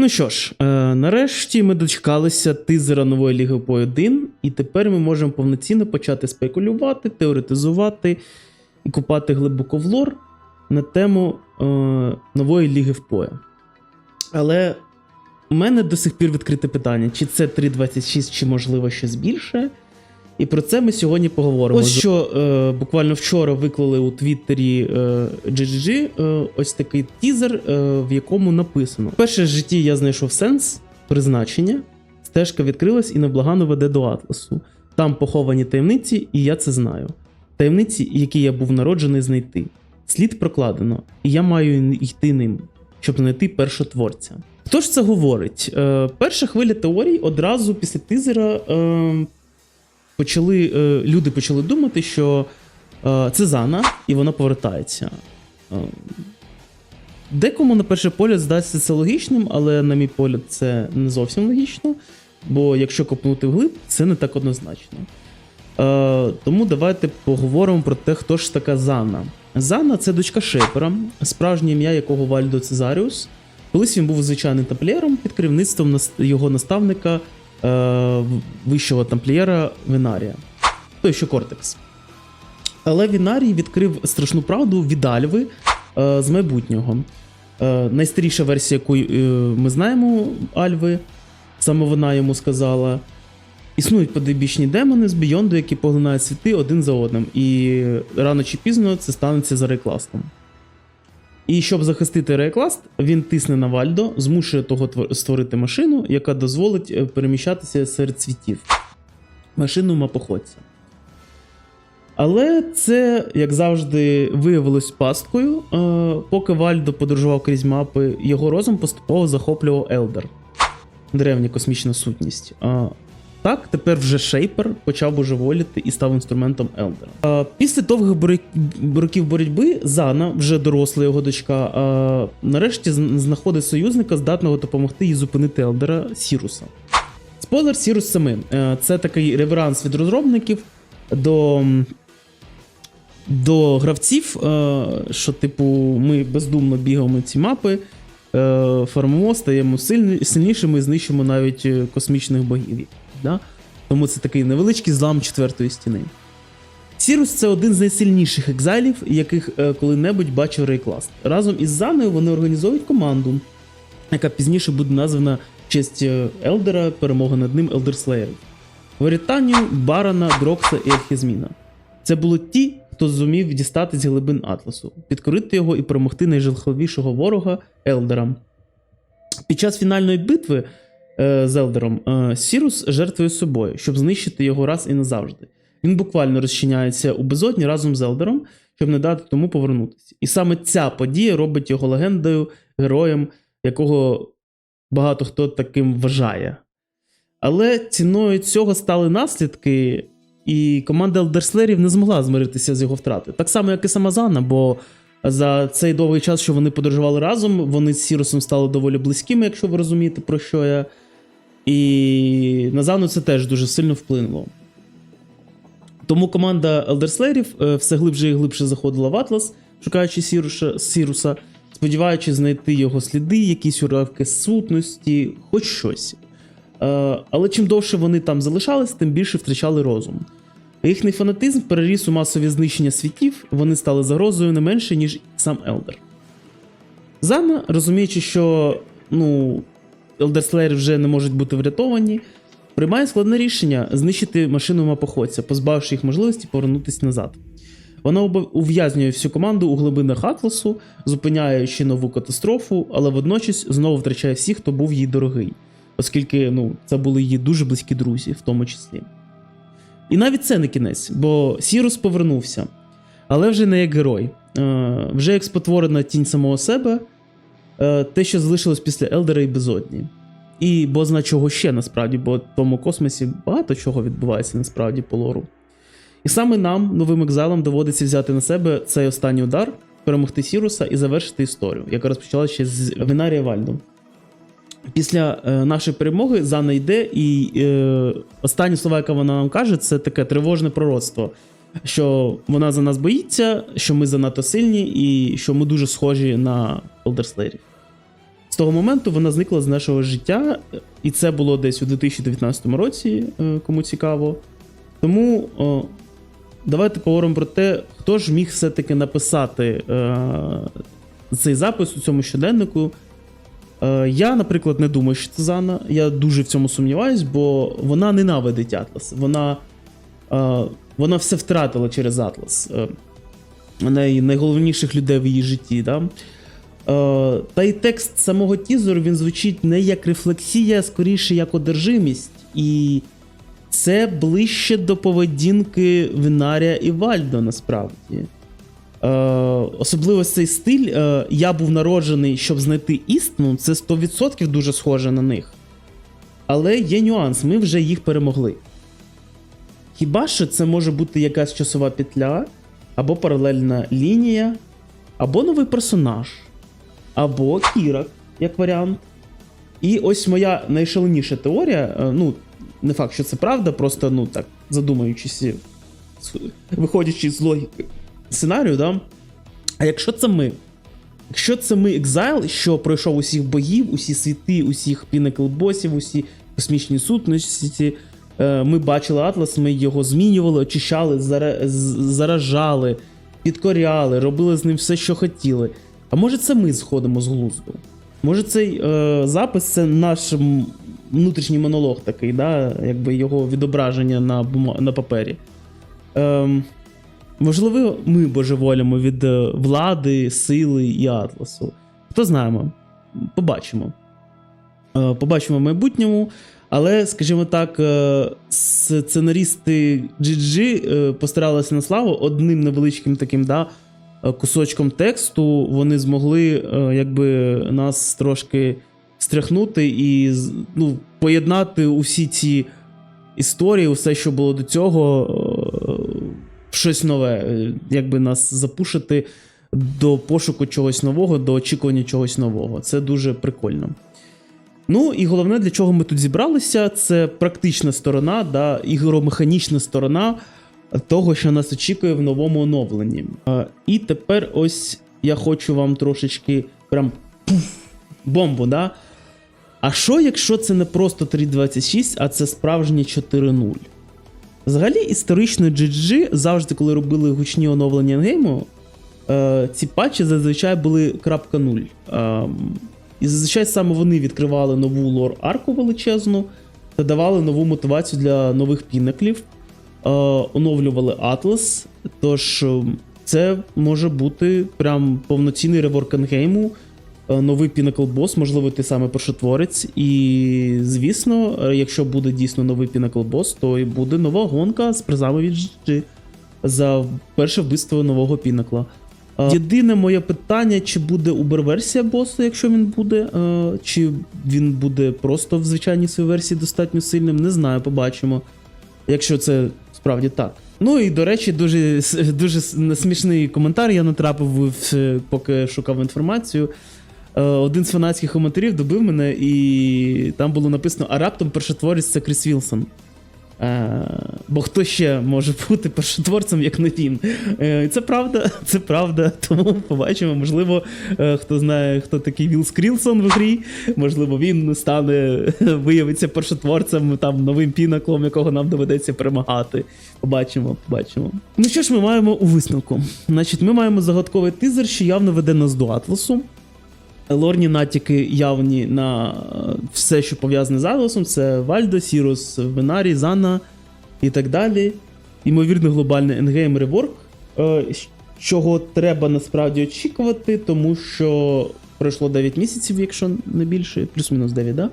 Ну що ж, е, нарешті ми дочекалися тизера нової Ліги по 1, і тепер ми можемо повноцінно почати спекулювати, теоретизувати і купати глибоко в лор на тему е, нової Ліги в Поя. Але у мене до сих пір відкрите питання: чи це 3.26, чи можливо щось більше. І про це ми сьогодні поговоримо. Ось що е, буквально вчора виклали у Твіттері е, GGG е, ось такий тізер, е, в якому написано: Перше в житті я знайшов сенс, призначення, стежка відкрилась і невблагано веде до Атласу. Там поховані таємниці, і я це знаю. Таємниці, які я був народжений знайти. Слід прокладено, і я маю йти ним, щоб знайти першотворця. Хто ж це говорить? Е, перша хвиля теорій одразу після тизера. Е, почали, е, люди почали думати, що е, це Зана, і вона повертається. Е, декому на перший погляд здасться це логічним, але, на мій погляд, це не зовсім логічно. Бо якщо копнути вглиб, це не так однозначно. Е, тому давайте поговоримо про те, хто ж така Зана. Зана це дочка Шепера, справжнє ім'я якого Вальдо Цезаріус. Колись він був звичайним тамплієром під керівництвом його наставника е, вищого тамплієра Вінарія. Той, що Кортекс. Але Вінарій відкрив страшну правду від Альви е, з майбутнього. Е, найстаріша версія, яку е, ми знаємо Альви, саме вона йому сказала. Існують подибічні демони з Бійонду, які поглинають світи один за одним, і рано чи пізно це станеться за рейкластом. І щоб захистити рейкласт, він тисне на Вальдо, змушує того створити машину, яка дозволить е, переміщатися серед світів. Машину мапоходця. Але це, як завжди, виявилось пасткою. Е, Поки Вальдо подорожував крізь мапи, його розум поступово захоплював Елдер древня космічна сутність. Так, тепер вже Шейпер почав божеволіти і став інструментом Елдера. Після довгих років боротьби Зана, вже доросла його дочка, нарешті знаходить союзника, здатного допомогти їй зупинити Елдера Сіруса. Спойлер Сірус самим. Е, Це такий реверанс від розробників до. До гравців, е, що, типу, ми бездумно бігаємо ці мапи, е, фармимо, стаємо сильнішими і знищимо навіть космічних богів. Да? Тому це такий невеличкий злам четвертої стіни. Сірус це один з найсильніших екзайлів, яких е, коли-небудь бачив Рейкласт. Разом із Заною вони організовують команду, яка пізніше буде названа в честь е, Елдера, перемога над ним Елдерслеєрів. Верітанію, Барана, Дрокса і Ельхізміна. Це були ті, хто зумів дістати з глибин Атласу, підкорити його і перемогти найжахливішого ворога Елдера. Під час фінальної битви е, з е, Сірус жертвує собою, щоб знищити його раз і назавжди. Він буквально розчиняється у безодні разом з Елдером, щоб не дати тому повернутися. І саме ця подія робить його легендою, героєм, якого багато хто таким вважає. Але ціною цього стали наслідки, і команда Елдерслерів не змогла змиритися з його втрати. Так само, як і сама Зана, бо за цей довгий час, що вони подорожували разом, вони з Сірусом стали доволі близькими, якщо ви розумієте, про що я. І на це теж дуже сильно вплинуло. Тому команда Елдерслерів е, все глибше і глибше заходила в Атлас, шукаючи Сіруша, Сіруса, сподіваючись знайти його сліди, якісь уривки сутності, хоч щось. Е, Але чим довше вони там залишались, тим більше втрачали розум. Їхній фанатизм переріс у масові знищення світів, вони стали загрозою не менше, ніж сам Елдер. Зана, розуміючи, що ну, Елдерслеєри вже не можуть бути врятовані, приймає складне рішення знищити машину мапоходця, позбавивши їх можливості повернутися назад. Вона ув'язнює всю команду у глибинах Атласу, зупиняючи нову катастрофу, але водночас знову втрачає всіх, хто був їй дорогий, оскільки ну, це були її дуже близькі друзі, в тому числі. І навіть це не кінець, бо Сірус повернувся, але вже не як герой, е, вже як спотворена тінь самого себе, те, що залишилось після Елдера і Безодні. І бо зна чого ще насправді, бо в тому космосі багато чого відбувається насправді по лору. І саме нам, новим екзалам, доводиться взяти на себе цей останній удар, перемогти Сіруса і завершити історію, яка розпочалася ще з Вінарія Вальдом. Після е, нашої перемоги Зана йде, і е, останні слова, яка вона нам каже, це таке тривожне пророцтво. Що вона за нас боїться, що ми занадто сильні, і що ми дуже схожі на Елдерслеєрів. Того моменту вона зникла з нашого життя, і це було десь у 2019 році, е, кому цікаво. Тому давайте поговоримо про те, хто ж міг все-таки написати е, цей запис у цьому щоденнику. Е, я, наприклад, не думаю, що це Зана. Я дуже в цьому сумніваюсь, бо вона ненавидить Атлас. Вона, вона все втратила через Атлас. Е, і найголовніших людей в її житті. Да? Е, та й текст самого тізеру він звучить не як рефлексія, а скоріше як одержимість. І це ближче до поведінки Вінарія і Вальдо насправді. Е, особливо цей стиль. Е, я був народжений, щоб знайти істину. Це 100% дуже схоже на них. Але є нюанс, ми вже їх перемогли. Хіба що це може бути якась часова петля, або паралельна лінія, або новий персонаж, або Кірак, як варіант. І ось моя найшаленіша теорія. е, Ну, не факт, що це правда, просто ну так, задумуючись, виходячи з логіки сценарію, да? А якщо це ми? Якщо це ми екзайл, що пройшов усіх боїв, усі світи, усіх пінакл босів, усі космічні сутності, е, ми бачили Атлас, ми його змінювали, очищали, заражали, підкоряли, робили з ним все, що хотіли. А може це ми сходимо з глузду? Може цей е, запис це наш внутрішній монолог такий, да? якби його відображення на, на папері. Ем, можливо, ми божеволімо від е, влади, сили і атласу. Хто знаємо? Побачимо. Е, побачимо в майбутньому. Але, скажімо так, е, сценаристи GG е, постаралися на славу одним невеличким таким да, е, кусочком тексту. Вони змогли е, якби, нас трошки стряхнути і ну, поєднати усі ці історії, все, що було до цього, е, щось нове, е, якби нас запушити до пошуку чогось нового, до очікування чогось нового. Це дуже прикольно. Ну і головне, для чого ми тут зібралися, це практична сторона, да, ігромеханічна сторона того, що нас очікує в новому оновленні. І тепер ось я хочу вам трошечки прям пуф, бомбу, да? А що, якщо це не просто 3.26, а це справжнє 4.0? Взагалі, історично GG завжди, коли робили гучні оновлення енгейму, е, ці патчі зазвичай були крапка нуль. Ем, і зазвичай саме вони відкривали нову лор арку величезну та давали нову мотивацію для нових пінаклів, оновлювали Атлас. Тож е, це може бути прям повноцінний реворк енгейму, е, новий пінакл бос, можливо, той самий першотворець. І звісно, е, якщо буде дійсно новий пінакл бос, то і буде нова гонка з призами від GG за перше вбивство нового пінакла. Е, Єдине моє питання, чи буде убер-версія босу, якщо він буде, е, чи він буде просто в звичайній своїй версії достатньо сильним, не знаю, побачимо. Якщо це справді так. Ну і до речі, дуже, дуже смішний коментар я натрапив, поки шукав інформацію. Е, Один з фанатських коментарів добив мене, і там було написано: а раптом першотворець це Кріс Вілсон. Е, бо хто ще може бути першотворцем, як не він? Е, це правда, це правда. Тому побачимо. Можливо, е, хто знає, хто такий Віл Скрілсон в грі. Можливо, він стане виявиться першотворцем, там новим пінаклом, якого нам доведеться перемагати. Побачимо, побачимо. Ну що ж, ми маємо у висновку? Значить, ми маємо загадковий тизер, що явно веде нас до Атласу. Лорні натяки явні на е, все, що пов'язане з Атласом, це Вальдо, Сірус, Венарі, Зана і так далі. Ймовірно, глобальний енгейм реворк, е, чого треба насправді очікувати, тому що пройшло 9 місяців, якщо не більше, плюс-мінус 9, да?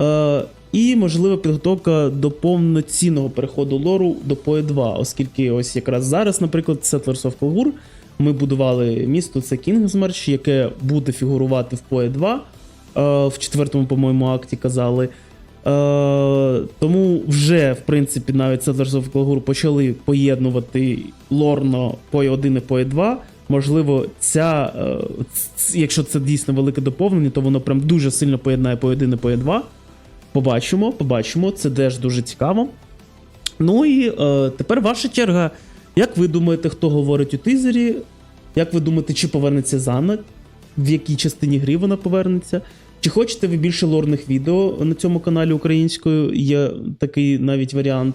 Е, і можливо підготовка до повноцінного переходу лору до PoE 2, оскільки ось якраз зараз, наприклад, Settlers of Kalgur ми будували місто, це Кінгсмарч, яке буде фігурувати в PoE 2, е, в четвертому, по-моєму, акті казали. Е, тому вже, в принципі, навіть Settlers of Kalgur почали поєднувати лорно PoE 1 і PoE 2. Можливо, ця, е, якщо це дійсно велике доповнення, то воно прям дуже сильно поєднає PoE 1 і PoE 2. Побачимо, побачимо, це теж дуже цікаво. Ну і е, тепер ваша черга. Як ви думаєте, хто говорить у тизері? Як ви думаєте, чи повернеться Зана? В якій частині гри вона повернеться? Чи хочете ви більше лорних відео на цьому каналі українською? Є такий навіть варіант.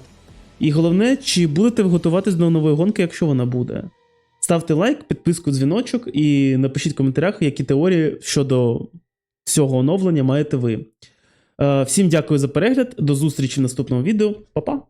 І головне, чи будете ви готуватись до нової гонки, якщо вона буде? Ставте лайк, підписку, дзвіночок і напишіть в коментарях, які теорії щодо цього оновлення маєте ви. Е, Всім дякую за перегляд. До зустрічі в наступному відео. Па-па!